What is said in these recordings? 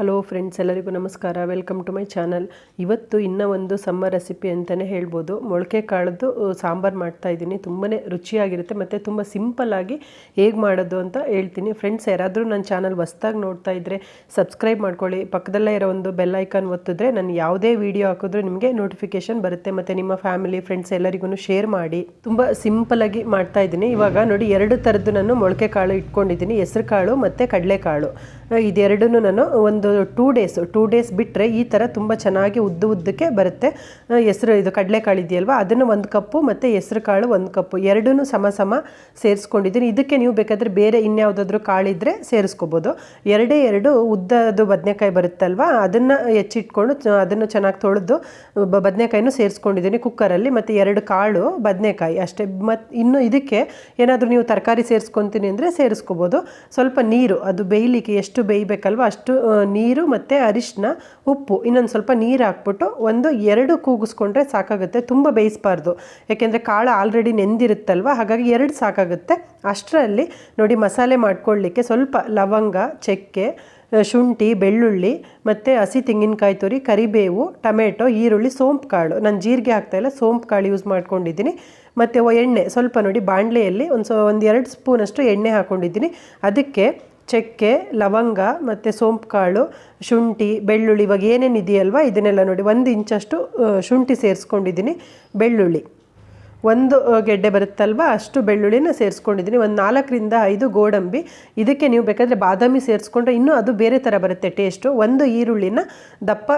Hello friends ಎಲ್ಲರಿಗೂ ನಮಸ್ಕಾರ. Welcome to my channel ಇವತ್ತು ಇನ್ನೂ ಒಂದು ಸಮ್ಮರ್ ರೆಸಿಪಿ ಅಂತಲೇ ಹೇಳ್ಬೋದು. ಮೊಳಕೆ ಕಾಳದ್ದು ಸಾಂಬಾರು ಮಾಡ್ತಾ ಇದ್ದೀನಿ. ತುಂಬಾ ರುಚಿಯಾಗಿರುತ್ತೆ ಮತ್ತು ತುಂಬ ಸಿಂಪಲ್ಲಾಗಿ ಹೇಗೆ ಮಾಡೋದು ಅಂತ ಹೇಳ್ತೀನಿ. ಫ್ರೆಂಡ್ಸ್ ಯಾರಾದರೂ ನನ್ನ ಚಾನಲ್ ಹೊಸ್ದಾಗಿ ನೋಡ್ತಾ ಇದ್ದರೆ ಸಬ್ಸ್ಕ್ರೈಬ್ ಮಾಡ್ಕೊಳ್ಳಿ. ಪಕ್ಕದಲ್ಲೇ ಇರೋ ಒಂದು ಬೆಲ್ ಐಕಾನ್ ಒತ್ತಿದ್ರೆ ನಾನು ಯಾವುದೇ ವೀಡಿಯೋ ಹಾಕಿದ್ರೂ ನಿಮಗೆ ನೋಟಿಫಿಕೇಶನ್ ಬರುತ್ತೆ. ಮತ್ತು ನಿಮ್ಮ ಫ್ಯಾಮಿಲಿ ಫ್ರೆಂಡ್ಸ್ ಎಲ್ಲರಿಗೂ ಶೇರ್ ಮಾಡಿ. ತುಂಬ ಸಿಂಪಲಾಗಿ ಮಾಡ್ತಾ ಇದ್ದೀನಿ. ಇವಾಗ ನೋಡಿ ಎರಡು ಥರದ್ದು ನಾನು ಮೊಳಕೆ ಕಾಳು ಇಟ್ಕೊಂಡಿದ್ದೀನಿ. ಹೆಸರು ಕಾಳು ಮತ್ತು ಕಡಲೆಕಾಳು ಇದೆರಡೂ ನಾನು ಒಂದು ಟೂ ಡೇಸ್ ಟೂ ಡೇಸ್ ಬಿಟ್ಟರೆ ಈ ಥರ ತುಂಬ ಚೆನ್ನಾಗಿ ಉದ್ದ ಉದ್ದಕ್ಕೆ ಬರುತ್ತೆ. ಹೆಸರು ಇದು ಕಡಲೆಕಾಳು ಇದೆಯಲ್ವ? ಅದನ್ನು ಒಂದು ಕಪ್ಪು ಮತ್ತು ಹೆಸರು ಕಾಳು ಒಂದು ಕಪ್ಪು. ಎರಡೂ ಸಮ ಸಮ ಸೇರಿಸ್ಕೊಂಡಿದ್ದೀನಿ. ಇದಕ್ಕೆ ನೀವು ಬೇಕಾದರೆ ಬೇರೆ ಇನ್ಯಾವುದಾದ್ರೂ ಕಾಳಿದ್ರೆ ಸೇರಿಸ್ಕೋಬೋದು. ಎರಡೇ ಎರಡು ಉದ್ದದು ಬದನೆಕಾಯಿ ಬರುತ್ತಲ್ವ? ಅದನ್ನು ಹೆಚ್ಚಿಟ್ಕೊಂಡು ಅದನ್ನು ಚೆನ್ನಾಗಿ ತೊಳೆದು ಬದನೆಕಾಯಿನೂ ಸೇರಿಸ್ಕೊಂಡಿದ್ದೀನಿ ಕುಕ್ಕರಲ್ಲಿ. ಮತ್ತು ಎರಡು ಕಾಳು ಬದನೆಕಾಯಿ ಅಷ್ಟೇ. ಮತ್ತು ಇನ್ನು ಇದಕ್ಕೆ ಏನಾದರೂ ನೀವು ತರಕಾರಿ ಸೇರಿಸ್ಕೊತೀನಿ ಅಂದರೆ ಸೇರಿಸ್ಕೋಬೋದು. ಸ್ವಲ್ಪ ನೀರು, ಅದು ಬೇಯಲಿಕ್ಕೆ ಎಷ್ಟು ಬೇಯಬೇಕಲ್ವ ಅಷ್ಟು ನೀರು ಮತ್ತು ಅರಿಶಿನ, ಉಪ್ಪು, ಇನ್ನೊಂದು ಸ್ವಲ್ಪ ನೀರು ಹಾಕ್ಬಿಟ್ಟು ಒಂದು ಎರಡು ಕೂಗಿಸ್ಕೊಂಡ್ರೆ ಸಾಕಾಗುತ್ತೆ. ತುಂಬ ಬೇಯಿಸಬಾರ್ದು. ಯಾಕೆಂದರೆ ಕಾಳು ಆಲ್ರೆಡಿ ನೆಂದಿರುತ್ತಲ್ವ? ಹಾಗಾಗಿ ಎರಡು ಸಾಕಾಗುತ್ತೆ. ಅಷ್ಟರಲ್ಲಿ ನೋಡಿ ಮಸಾಲೆ ಮಾಡ್ಕೊಳ್ಳಿಕ್ಕೆ ಸ್ವಲ್ಪ ಲವಂಗ, ಚಕ್ಕೆ ಶುಂಠಿ, ಬೆಳ್ಳುಳ್ಳಿ ಮತ್ತು ಹಸಿ ತೆಂಗಿನಕಾಯಿ ತುರಿ, ಕರಿಬೇವು, ಟೊಮೆಟೊ, ಈರುಳ್ಳಿ, ಸೋಂಪು ಕಾಳು. ನಾನು ಜೀರಿಗೆ ಹಾಕ್ತಾಯಿಲ್ಲ ಸೋಂಪು ಕಾಳು ಯೂಸ್ ಮಾಡ್ಕೊಂಡಿದ್ದೀನಿ. ಮತ್ತು ಎಣ್ಣೆ ಸ್ವಲ್ಪ ನೋಡಿ ಬಾಂಡ್ಲೆಯಲ್ಲಿ ಒಂದು ಸೊ ಒಂದು ಎರಡು ಸ್ಪೂನಷ್ಟು ಎಣ್ಣೆ ಹಾಕ್ಕೊಂಡಿದ್ದೀನಿ ಅದಕ್ಕೆ ಚಕ್ಕೆ, ಲವಂಗ ಮತ್ತು ಸೋಂಪು ಕಾಳು ಶುಂಠಿ, ಬೆಳ್ಳುಳ್ಳಿ ಇವಾಗ ಏನೇನು ಇದೆಯಲ್ವ? ಇದನ್ನೆಲ್ಲ ನೋಡಿ. ಒಂದು ಇಂಚಷ್ಟು ಶುಂಠಿ ಸೇರಿಸ್ಕೊಂಡಿದ್ದೀನಿ. ಬೆಳ್ಳುಳ್ಳಿ. ಒಂದು ಗೆಡ್ಡೆ ಬರುತ್ತಲ್ವ? ಅಷ್ಟು ಬೆಳ್ಳುಳ್ಳಿನ ಸೇರಿಸ್ಕೊಂಡಿದ್ದೀನಿ. ಒಂದು ನಾಲ್ಕರಿಂದ ಐದು ಗೋಡಂಬಿ. ಇದಕ್ಕೆ ನೀವು ಬೇಕಾದರೆ ಬಾದಾಮಿ ಸೇರಿಸ್ಕೊಂಡ್ರೆ ಇನ್ನೂ ಅದು ಬೇರೆ ಥರ ಬರುತ್ತೆ ಟೇಸ್ಟು. ಒಂದು ಈರುಳ್ಳಿನ ದಪ್ಪ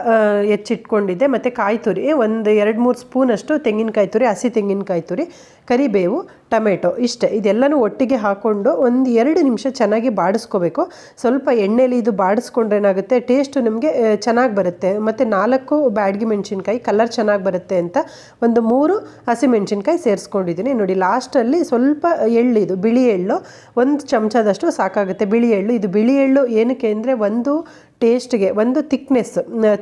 ಹೆಚ್ಚಿಟ್ಕೊಂಡಿದ್ದೆ. ಮತ್ತು ಕಾಯಿ ತುರಿ ಒಂದು ಎರಡು ಮೂರು ಸ್ಪೂನಷ್ಟು ತೆಂಗಿನಕಾಯಿ ತುರಿ, ಹಸಿ ತೆಂಗಿನಕಾಯಿ ತುರಿ, ಕರಿಬೇವು ಟೊಮೆಟೊ ಇಷ್ಟೇ, ಇದೆಲ್ಲನೂ ಒಟ್ಟಿಗೆ ಹಾಕ್ಕೊಂಡು ಒಂದು ಎರಡು ನಿಮಿಷ ಚೆನ್ನಾಗಿ ಬಾಡಿಸ್ಕೋಬೇಕು. ಸ್ವಲ್ಪ ಎಣ್ಣೆಲಿ ಇದು ಬಾಡಿಸ್ಕೊಂಡ್ರೆ ಏನಾಗುತ್ತೆ ಟೇಸ್ಟು ನಿಮಗೆ ಚೆನ್ನಾಗಿ ಬರುತ್ತೆ. ಮತ್ತು ನಾಲ್ಕು ಬ್ಯಾಡ್ಗಿ ಮೆಣಸಿನ್ಕಾಯಿ ಕಲರ್ ಚೆನ್ನಾಗಿ ಬರುತ್ತೆ ಅಂತ ಒಂದು ಮೂರು ಹಸಿಮೆಣಸಿನ್ಕಾಯಿ ಸೇರಿಸ್ಕೊಂಡಿದ್ದೀನಿ. ನೋಡಿ ಲಾಸ್ಟಲ್ಲಿ ಸ್ವಲ್ಪ ಎಳ್ಳು, ಇದು ಬಿಳಿ ಎಳ್ಳು, ಒಂದು ಚಮಚದಷ್ಟು ಸಾಕಾಗುತ್ತೆ ಬಿಳಿ ಎಳ್ಳು. ಇದು ಬಿಳಿ ಎಳ್ಳು ಏನಕ್ಕೆ ಅಂದರೆ ಒಂದು ಟೇಸ್ಟ್ಗೆ ಒಂದು ತಿಕ್ನೆಸ್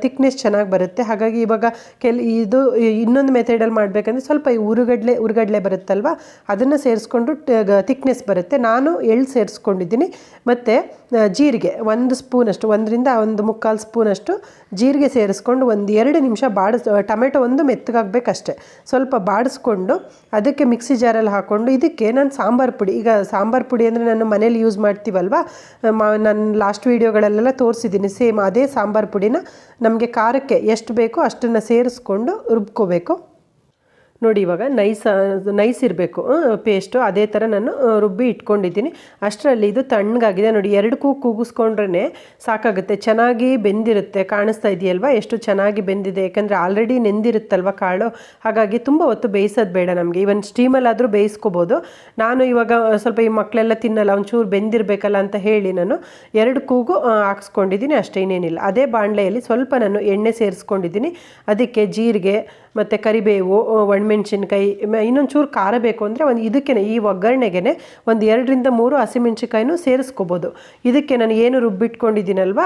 ತಿಕ್ನೆಸ್ ಚೆನ್ನಾಗಿ ಬರುತ್ತೆ. ಹಾಗಾಗಿ ಇವಾಗ ಕೆಲ, ಇದು ಇನ್ನೊಂದು ಮೆಥಡಲ್ಲಿ ಮಾಡಬೇಕಂದ್ರೆ ಸ್ವಲ್ಪ ಈ ಉರುಗಡ್ಲೆ ಉರುಗಡ್ಲೆ ಬರುತ್ತಲ್ವ? ಅದನ್ನು ಸೇರಿಸ್ಕೊಂಡು ತಿಕ್ನೆಸ್ ಬರುತ್ತೆ. ನಾನು ಎಳ್ಳು ಸೇರಿಸ್ಕೊಂಡಿದ್ದೀನಿ. ಮತ್ತು ಜೀರಿಗೆ, ಒಂದು ಸ್ಪೂನಷ್ಟು, ಒಂದರಿಂದ ಒಂದು ಮುಕ್ಕಾಲು ಸ್ಪೂನಷ್ಟು ಜೀರಿಗೆ ಸೇರಿಸ್ಕೊಂಡು ಒಂದು ಎರಡು ನಿಮಿಷ ಬಾಡಿಸ್, ಟೊಮೆಟೊ ಒಂದು ಮೆತ್ತಗಾಗಬೇಕಷ್ಟೆ. ಸ್ವಲ್ಪ ಬಾಡಿಸ್ಕೊಂಡು ಅದಕ್ಕೆ ಮಿಕ್ಸಿ ಜಾರಲ್ಲಿ ಹಾಕ್ಕೊಂಡು ಇದಕ್ಕೆ ನಾನು ಸಾಂಬಾರು ಪುಡಿ, ಈಗ ಸಾಂಬಾರು ಪುಡಿ ಅಂದರೆ ನಾನು ಮನೇಲಿ ಯೂಸ್ ಮಾಡ್ತೀವಲ್ವ? ನಾನು ಲಾಸ್ಟ್ ವೀಡಿಯೋಗಳಲ್ಲೆಲ್ಲ ತೋರಿಸಿದ್ದೀನಿ. ಸೇಮ್ ಅದೇ ಸಾಂಬಾರು ಪುಡಿನ ನಮಗೆ ಖಾರಕ್ಕೆ ಎಷ್ಟು ಬೇಕೋ ಅಷ್ಟನ್ನು ಸೇರಿಸ್ಕೊಂಡು ರುಬ್ಕೋಬೇಕು. ನೋಡಿ ಇವಾಗ ನೈಸ್ ನೈಸ್ ಇರಬೇಕು ಪೇಸ್ಟು ಅದೇ ಥರ ನಾನು ರುಬ್ಬಿ ಇಟ್ಕೊಂಡಿದ್ದೀನಿ. ಅಷ್ಟರಲ್ಲಿ ಇದು ತಣ್ಣಗಾಗಿದೆ. ನೋಡಿ, ಎರಡು ಕೂ ಕೂಗಿಸ್ಕೊಂಡ್ರೆ ಸಾಕಾಗುತ್ತೆ. ಚೆನ್ನಾಗಿ ಬೆಂದಿರುತ್ತೆ. ಕಾಣಿಸ್ತಾ ಇದೆಯಲ್ವಾ? ಎಷ್ಟು ಚೆನ್ನಾಗಿ ಬೆಂದಿದೆ. ಯಾಕಂದರೆ ಆಲ್ರೆಡಿ ನೆಂದಿರುತ್ತಲ್ವ ಕಾಳು? ಹಾಗಾಗಿ ತುಂಬ ಹೊತ್ತು ಬೇಯಿಸೋದು ಬೇಡ ನಮಗೆ. ಇವನ್ ಸ್ಟೀಮಲ್ಲಾದರೂ ಬೇಯಿಸ್ಕೋಬೋದು. ನಾನು ಇವಾಗ ಸ್ವಲ್ಪ ಈ ಮಕ್ಕಳೆಲ್ಲ ತಿನ್ನಲ್ಲ, ಒಂಚೂರು ಬೆಂದಿರಬೇಕಲ್ಲ ಅಂತ ಹೇಳಿ ನಾನು ಎರಡು ಕೂಗು ಹಾಕ್ಸ್ಕೊಂಡಿದ್ದೀನಿ. ಅಷ್ಟೇ, ಇನ್ನೇನಿಲ್ಲ. ಅದೇ ಬಾಣಲೆಯಲ್ಲಿ ಸ್ವಲ್ಪ ನಾನು ಎಣ್ಣೆ ಸೇರಿಸ್ಕೊಂಡಿದ್ದೀನಿ. ಅದಕ್ಕೆ ಜೀರಿಗೆ ಮತ್ತು ಕರಿಬೇವು ಒಣಮೆಣ್ಸಿನ್ಕಾಯಿ ಇನ್ನೊಂದು ಚೂರು ಖಾರ ಬೇಕು ಅಂದರೆ ಒಂದು ಇದಕ್ಕೆ ಈ ಒಗ್ಗರಣೆಗೆ ಒಂದು ಎರಡರಿಂದ ಮೂರು ಹಸಿಮೆಣ್ಸಿನ್ಕಾಯಿನೂ ಸೇರಿಸ್ಕೋಬೋದು. ಇದಕ್ಕೆ ನಾನು ಏನು ರುಬ್ಬಿಟ್ಕೊಂಡಿದ್ದೀನಲ್ವ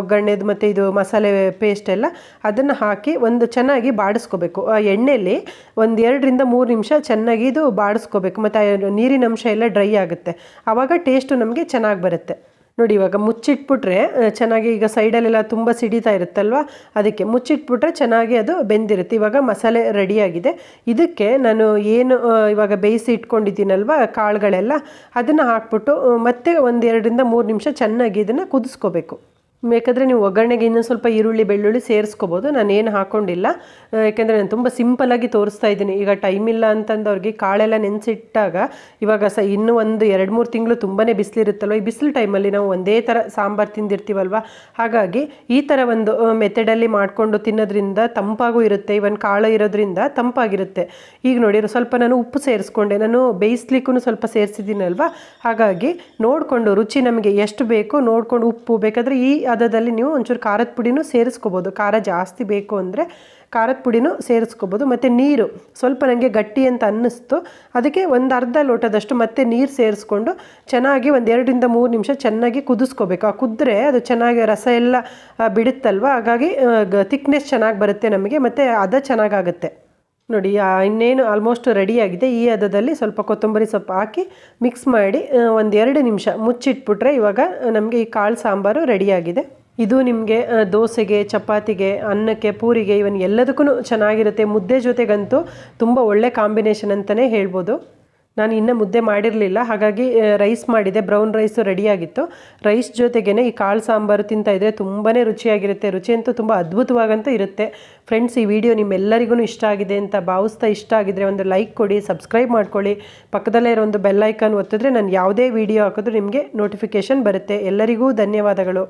ಒಗ್ಗರಣೆದು ಮತ್ತು ಇದು ಮಸಾಲೆ ಪೇಸ್ಟ್ ಎಲ್ಲ, ಅದನ್ನು ಹಾಕಿ ಒಂದು ಚೆನ್ನಾಗಿ ಬಾಡಿಸ್ಕೋಬೇಕು. ಆ ಎಣ್ಣೆಯಲ್ಲಿ ಒಂದು ಎರಡರಿಂದ ಮೂರು ನಿಮಿಷ ಚೆನ್ನಾಗಿ ಇದು ಬಾಡಿಸ್ಕೋಬೇಕು. ಮತ್ತು ನೀರಿನ ಅಂಶ ಎಲ್ಲ ಡ್ರೈ ಆಗುತ್ತೆ. ಆವಾಗ ಟೇಸ್ಟು ನಮಗೆ ಚೆನ್ನಾಗಿ ಬರುತ್ತೆ. ನೋಡಿ ಇವಾಗ ಮುಚ್ಚಿಟ್ಬಿಟ್ರೆ ಚೆನ್ನಾಗಿ ಈಗ ಸೈಡಲ್ಲೆಲ್ಲ ತುಂಬ ಸಿಡಿತಾ ಇರುತ್ತಲ್ವ? ಅದಕ್ಕೆ ಮುಚ್ಚಿಟ್ಬಿಟ್ರೆ ಚೆನ್ನಾಗಿ ಅದು ಬೆಂದಿರುತ್ತೆ. ಇವಾಗ ಮಸಾಲೆ ರೆಡಿಯಾಗಿದೆ. ಇದಕ್ಕೆ ನಾನು ಏನು ಇವಾಗ ಬೇಯಿಸಿ ಇಟ್ಕೊಂಡಿದ್ದೀನಲ್ವ, ಕಾಳುಗಳೆಲ್ಲ, ಅದನ್ನು ಹಾಕ್ಬಿಟ್ಟು ಮತ್ತೆ ಒಂದು ಎರಡರಿಂದ ಮೂರು ನಿಮಿಷ ಚೆನ್ನಾಗಿ ಇದನ್ನು ಕುದಿಸ್ಕೋಬೇಕು. ಬೇಕಾದರೆ ನೀವು ಒಗ್ಗರಣೆಗೆ ಇನ್ನೂ ಸ್ವಲ್ಪ ಈರುಳ್ಳಿ, ಬೆಳ್ಳುಳ್ಳಿ ಸೇರಿಸ್ಕೋಬೋದು. ನಾನು ಏನು ಹಾಕ್ಕೊಂಡಿಲ್ಲ ಯಾಕೆಂದರೆ ನಾನು ತುಂಬ ಸಿಂಪಲಾಗಿ ತೋರಿಸ್ತಾ ಇದ್ದೀನಿ. ಈಗ ಟೈಮ್ ಇಲ್ಲ ಅಂತಂದವ್ರಿಗೆ ಕಾಳೆಲ್ಲ ನೆನೆಸಿಟ್ಟಾಗ ಇವಾಗ ಸ ಇನ್ನೂ ಒಂದು ಎರಡು ಮೂರು ತಿಂಗಳು ತುಂಬಾ ಬಿಸಿಲಿರುತ್ತಲ್ವ? ಈ ಬಿಸಿಲು ಟೈಮಲ್ಲಿ ನಾವು ಒಂದೇ ಥರ ಸಾಂಬಾರು ತಿಂದಿರ್ತೀವಲ್ವ? ಹಾಗಾಗಿ ಈ ಥರ ಒಂದು ಮೆಥಡಲ್ಲಿ ಮಾಡಿಕೊಂಡು ತಿನ್ನೋದ್ರಿಂದ ತಂಪಾಗೂ ಇರುತ್ತೆ. ಇವನ್ ಕಾಳು ಇರೋದ್ರಿಂದ ತಂಪಾಗಿರುತ್ತೆ. ಈಗ ನೋಡಿ ಸ್ವಲ್ಪ ನಾನು ಉಪ್ಪು ಸೇರಿಸ್ಕೊಂಡೆ. ನಾನು ಬೇಯಿಸ್ಲಿಕ್ಕೂ ಸ್ವಲ್ಪ ಸೇರಿಸಿದ್ದೀನಲ್ವ? ಹಾಗಾಗಿ ನೋಡಿಕೊಂಡು ರುಚಿ ನಮಗೆ ಎಷ್ಟು ಬೇಕು ನೋಡಿಕೊಂಡು ಉಪ್ಪು ಬೇಕಾದರೆ ಈ ಹದದಲ್ಲಿ ನೀವು ಒಂಚೂರು ಖಾರದ ಪುಡಿನೂ ಸೇರಿಸ್ಕೋಬೋದು. ಖಾರ ಜಾಸ್ತಿ ಬೇಕು ಅಂದರೆ ಖಾರದ ಪುಡಿನೂ ಸೇರಿಸ್ಕೋಬೋದು. ಮತ್ತು ನೀರು ಸ್ವಲ್ಪ ನನಗೆ ಗಟ್ಟಿ ಅಂತ ಅನ್ನಿಸ್ತು. ಅದಕ್ಕೆ ಒಂದು ಅರ್ಧ ಲೋಟದಷ್ಟು ಮತ್ತೆ ನೀರು ಸೇರಿಸ್ಕೊಂಡು ಚೆನ್ನಾಗಿ ಒಂದು ಎರಡರಿಂದ ಮೂರು ನಿಮಿಷ ಚೆನ್ನಾಗಿ ಕುದಿಸ್ಕೋಬೇಕು. ಆ ಕುದ್ರೆ ಅದು ಚೆನ್ನಾಗಿ ರಸ ಎಲ್ಲ ಬಿಡುತ್ತಲ್ವ? ಹಾಗಾಗಿ ತಿಕ್ನೆಸ್ ಚೆನ್ನಾಗಿ ಬರುತ್ತೆ ನಮಗೆ. ಮತ್ತು ಅದ ಚೆನ್ನಾಗಾಗುತ್ತೆ. ನೋಡಿ ಇನ್ನೇನು ಆಲ್ಮೋಸ್ಟ್ ರೆಡಿಯಾಗಿದೆ ಈ ಹದದಲ್ಲಿ ಸ್ವಲ್ಪ ಕೊತ್ತಂಬರಿ ಸೊಪ್ಪು ಹಾಕಿ ಮಿಕ್ಸ್ ಮಾಡಿ ಒಂದೆರಡು ನಿಮಿಷ ಮುಚ್ಚಿಟ್ಬಿಟ್ರೆ ಇವಾಗ ನಮಗೆ ಈ ಕಾಳು ಸಾಂಬಾರು ರೆಡಿಯಾಗಿದೆ ಇದು ನಿಮಗೆ ದೋಸೆಗೆ, ಚಪಾತಿಗೆ, ಅನ್ನಕ್ಕೆ, ಪೂರಿಗೆ ಇವನ್ ಎಲ್ಲದಕ್ಕೂ ಚೆನ್ನಾಗಿರುತ್ತೆ. ಮುದ್ದೆ ಜೊತೆಗಂತೂ ತುಂಬ ಒಳ್ಳೆ ಕಾಂಬಿನೇಷನ್ ಅಂತಲೇ ಹೇಳ್ಬೋದು. ನಾನು ಇನ್ನೂ ಮುದ್ದೆ ಮಾಡಿರಲಿಲ್ಲ. ಹಾಗಾಗಿ ರೈಸ್ ಮಾಡಿದೆ. ಬ್ರೌನ್ ರೈಸು ರೆಡಿಯಾಗಿತ್ತು ರೈಸ್ ಜೊತೆಗೇ ಈ ಕಾಳು ಸಾಂಬಾರು ತಿಂತ ಇದ್ದರೆ ತುಂಬಾ ರುಚಿಯಾಗಿರುತ್ತೆ. ರುಚಿ ಅಂತೂ ತುಂಬ ಅದ್ಭುತವಾಗಂತೂ ಇರುತ್ತೆ. ಫ್ರೆಂಡ್ಸ್ ಈ ವಿಡಿಯೋ ನಿಮ್ಮೆಲ್ಲರಿಗೂ ಇಷ್ಟ ಆಗಿದೆ ಅಂತ ಭಾವಿಸ್ತಾ ಇಷ್ಟ ಆಗಿದ್ರೆ ಒಂದು ಲೈಕ್ ಕೊಡಿ ಸಬ್ಸ್ಕ್ರೈಬ್ ಮಾಡ್ಕೊಳ್ಳಿ. ಪಕ್ಕದಲ್ಲೇ ಇರೋ ಒಂದು ಬೆಲ್ಲೈಕನ್ ಒತ್ತಿದ್ರೆ ನಾನು ಯಾವುದೇ ವಿಡಿಯೋ ಹಾಕಿದ್ರೂ ನಿಮಗೆ ನೋಟಿಫಿಕೇಷನ್ ಬರುತ್ತೆ. ಎಲ್ಲರಿಗೂ ಧನ್ಯವಾದಗಳು.